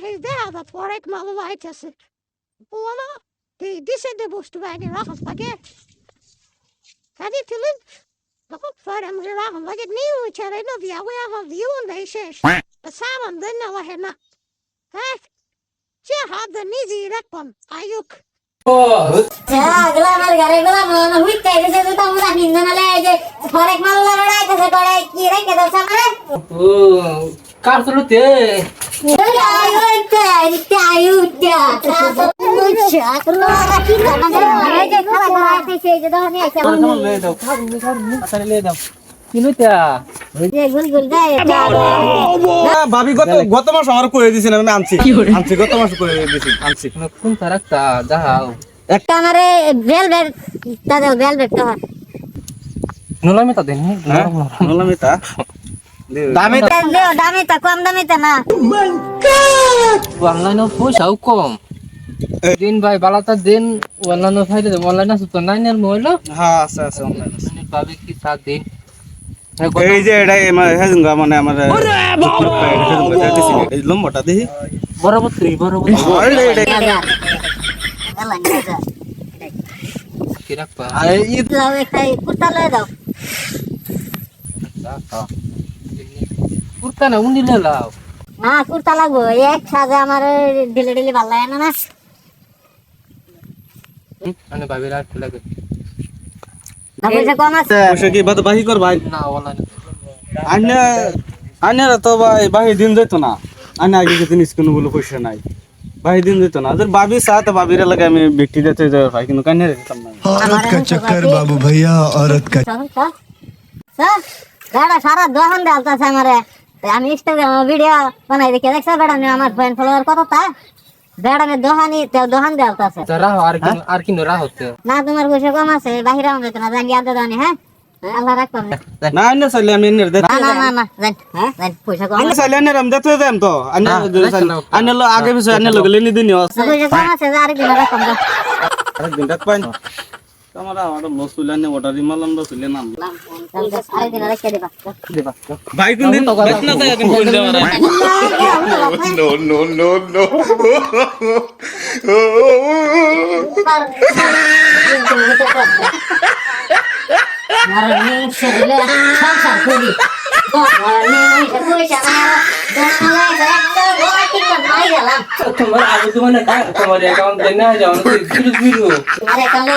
is there dat waar ik maar white is. Voilà. Die, die zijn de boest bij die wagens pakken. Ga die te lun. Nog op voor hem gelachen. Wat het nieuw is, er nog die oude van die jongen deze is. Dat samen dan nou wat na. Hè? Je had de niet direct van. Ayuk. আগলা আমার ঘরে গুলা মন হইতে গেছে তো তোমরা নিন্দনালে এই যে ফরেক মাল্লা লড়াইতেছে করে কি রেখে দাও সামনে কার চলতে দাও দাও ভাবি গত গত মাস আমার করে দিয়েছেন আমি আনছি। আনছি গত মাস করে দিয়েছি আনছি। কোন তারাকতা? যাও একটা আমারে ভেলভেট তাদের ভেলভেট কহ নোলামি তা দেন হ্যাঁ এটা দামে দেও দামি তা কম দামি তা না অনলাইনে পয়সাও কম দিন ভাই বালাতা দিন অনলাইনে ফাইদে অনলাইনে সুতো নাইনের মোবাইল হ্যাঁ আছে আছে অনলাইন আছে পাবে কি সাত দিন এই যে এটা হেজুঙ্গা মানে আমার এই লম্বটা দেখি বরাবর ত্রি বরাবর কি রাখবা ঈদ লাও একটা কুর্তা লয়ে দাও কুর্তা না উন্দি লাও না কুর্তা লাগবো এক সাজে আমার দিলে দিলে ভালো লাগে না না মানে ভাবি রাখ লাগে না পয়সা কম আছে পয়সা কি বাদ বাহি কর ভাই না অনলাইনে আন্য আন্যরা তো ভাই বাহি দিন যেত না আন্য আগে যেদিন স্কুল বলে পয়সা নাই বাহি দিন যেত না ওদের বাবি সাথ বাবির লাগে আমি ব্যক্তি দিতে যাই ভাই কিন্তু কান্না দিতাম না औरत का चक्कर बाबू भैया औरत का চল চল চল বেড়া সারা দোকান দেলতাছে আমারে তো আমি ইনস্টাগ্রাম ভিডিও বানাই দেখে। দেখছ বেড়া আমি আমার ফ্রেন্ড ফলোয়ার কত তা বেড়া আমি দোকানি তেও দোকান দেলতাছে রাহ আর কি আর কি রাহ হতে না তোমার পয়সা কম আছে বাহিরে আমি তো না জানি আদে দানি হ্যাঁ? আল্লাহ না। না আমি না না না জান হ্যাঁ জান পয়সা কম আছে। তো। আগে দিনি। পয়সা কম আছে যে আরেকদিন রাখবাম না পাইন। ভাই কোন দিন বেত না যায় কোন দিন দেওয়ার তোমার আগে তোমার তোমার অ্যাকাউন্ট দেন না যাও না জিরো জিরো Mari kamu